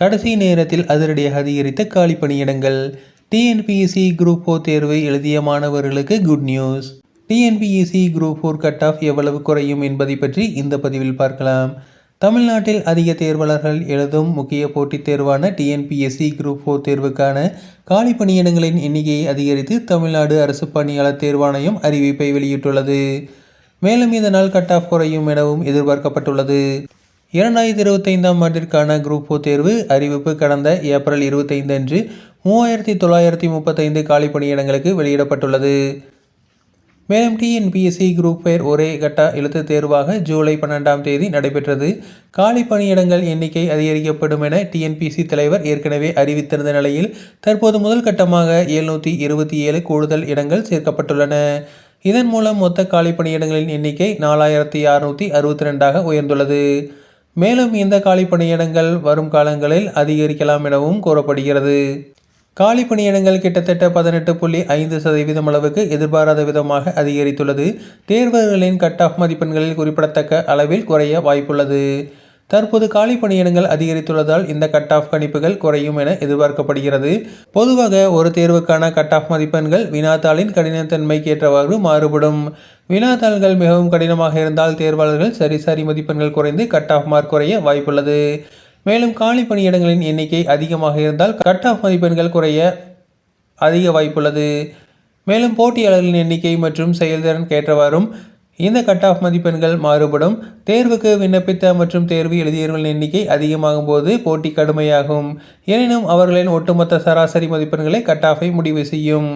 கடைசி நேரத்தில் அதிரடியாக அதிகரித்த காலி பணியிடங்கள். டிஎன்பிஎஸ்சி குரூப் ஃபோர் தேர்வை எழுதிய மாணவர்களுக்கு good news TNPSC group four cut off எவ்வளவு குறையும் என்பதை பற்றி இந்த பதிவில் பார்க்கலாம். தமிழ்நாட்டில் அதிக தேர்வாளர்கள் எழுதும் முக்கிய போட்டித் தேர்வான டிஎன்பிஎஸ்சி குரூப் ஃபோர் தேர்வுக்கான காலி பணியிடங்களின் எண்ணிக்கையை அதிகரித்து தமிழ்நாடு அரசு பணியாளர் தேர்வாணையம் அறிவிப்பை வெளியிட்டுள்ளது. மேலும் இதனால் கட் ஆஃப் குறையும் எனவும் எதிர்பார்க்கப்பட்டுள்ளது. இரண்டாயிரத்தி இருபத்தைந்தாம் ஆண்டிற்கான குரூப் ஓ தேர்வு அறிவிப்பு கடந்த ஏப்ரல் இருபத்தைந்து அன்று மூவாயிரத்தி தொள்ளாயிரத்தி முப்பத்தைந்து காலி பணியிடங்களுக்கு வெளியிடப்பட்டுள்ளது. மேலும் டிஎன்பிஎஸ்சி குரூப் பெயர் ஒரே கட்ட எழுத்துத் தேர்வாக ஜூலை பன்னெண்டாம் தேதி நடைபெற்றது. காலி பணியிடங்கள் எண்ணிக்கை அதிகரிக்கப்படும் என டிஎன்பிசி தலைவர் ஏற்கனவே அறிவித்திருந்த நிலையில் தற்போது முதல் கட்டமாக எழுநூற்றி இருபத்தி ஏழு கூடுதல் இடங்கள் சேர்க்கப்பட்டுள்ளன. இதன் மூலம் மொத்த காலி பணியிடங்களின் எண்ணிக்கை நாலாயிரத்தி அறுநூற்றி அறுபத்தி ரெண்டாக உயர்ந்துள்ளது. மேலும் இந்த காலி பணியிடங்கள் வரும் காலங்களில் அதிகரிக்கலாம் எனவும் கூறப்படுகிறது. காலி பணியிடங்கள் கிட்டத்தட்ட பதினெட்டு புள்ளி ஐந்து சதவீதம் அளவுக்கு எதிர்பாராத விதமாக அதிகரித்துள்ளது. தேர்வர்களின் கட் ஆஃப் மதிப்பெண்களில் குறிப்பிடத்தக்க அளவில் குறைய வாய்ப்புள்ளது. தற்போது காலி பணியிடங்கள் அதிகரித்துள்ளதால் இந்த கட் ஆஃப் கணிப்புகள் குறையும் என எதிர்பார்க்கப்படுகிறது. பொதுவாக ஒரு தேர்வுக்கான கட் ஆஃப் மதிப்பெண்கள் வினாத்தாளின் கடினத்தன்மைக்கு ஏற்றவாறு மாறுபடும். வினாத்தாள்கள் மிகவும் கடினமாக இருந்தால் தேர்வாளர்கள் சரிசரி மதிப்பெண்கள் குறைந்து கட் ஆஃப் மார்க் குறைய வாய்ப்புள்ளது. மேலும் காலி பணியிடங்களின் எண்ணிக்கை அதிகமாக இருந்தால் கட் ஆஃப் மதிப்பெண்கள் குறைய அதிக வாய்ப்புள்ளது. மேலும் போட்டியாளர்களின் எண்ணிக்கை மற்றும் செயல்திறன் ஏற்றவாறும் இந்த கட் ஆஃப் மதிப்பெண்கள் மாறுபடும். தேர்வுக்கு விண்ணப்பித்த மற்றும் தேர்வு எழுதியவர்களின் எண்ணிக்கை அதிகமாகும் போது போட்டி கடுமையாகும். எனினும் அவர்களின் ஒட்டுமொத்த சராசரி மதிப்பெண்களை கட் ஆஃபை முடிவு செய்யும்.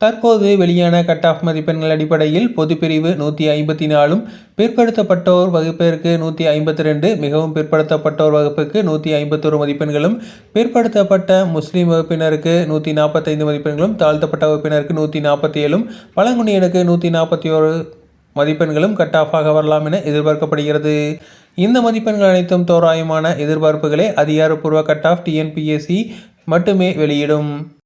தற்போது வெளியான கட் ஆஃப் மதிப்பெண்கள் அடிப்படையில் பொதுப்பிரிவு நூற்றி ஐம்பத்தி நாலும் பிற்படுத்தப்பட்டோர் வகுப்பிற்கு நூற்றி ஐம்பத்தி ரெண்டு மிகவும் பிற்படுத்தப்பட்டோர் வகுப்புக்கு நூற்றி ஐம்பத்தொரு மதிப்பெண்களும் பிற்படுத்தப்பட்ட முஸ்லீம் வகுப்பினருக்கு நூற்றி நாற்பத்தைந்து மதிப்பெண்களும் தாழ்த்தப்பட்ட வகுப்பினருக்கு நூற்றி நாற்பத்தி ஏழும் பழங்குடியினருக்கு நூற்றி நாற்பத்தி ஒரு மதிப்பெண்களும் கட் ஆஃபாக வரலாம் என எதிர்பார்க்கப்படுகிறது. இந்த மதிப்பெண்கள் அனைத்தும் தோராயமான எதிர்பார்ப்புகளே அதிகாரப்பூர்வ கட் ஆஃப் டிஎன்பிஎஸ்சி மட்டுமே வெளியிடும்.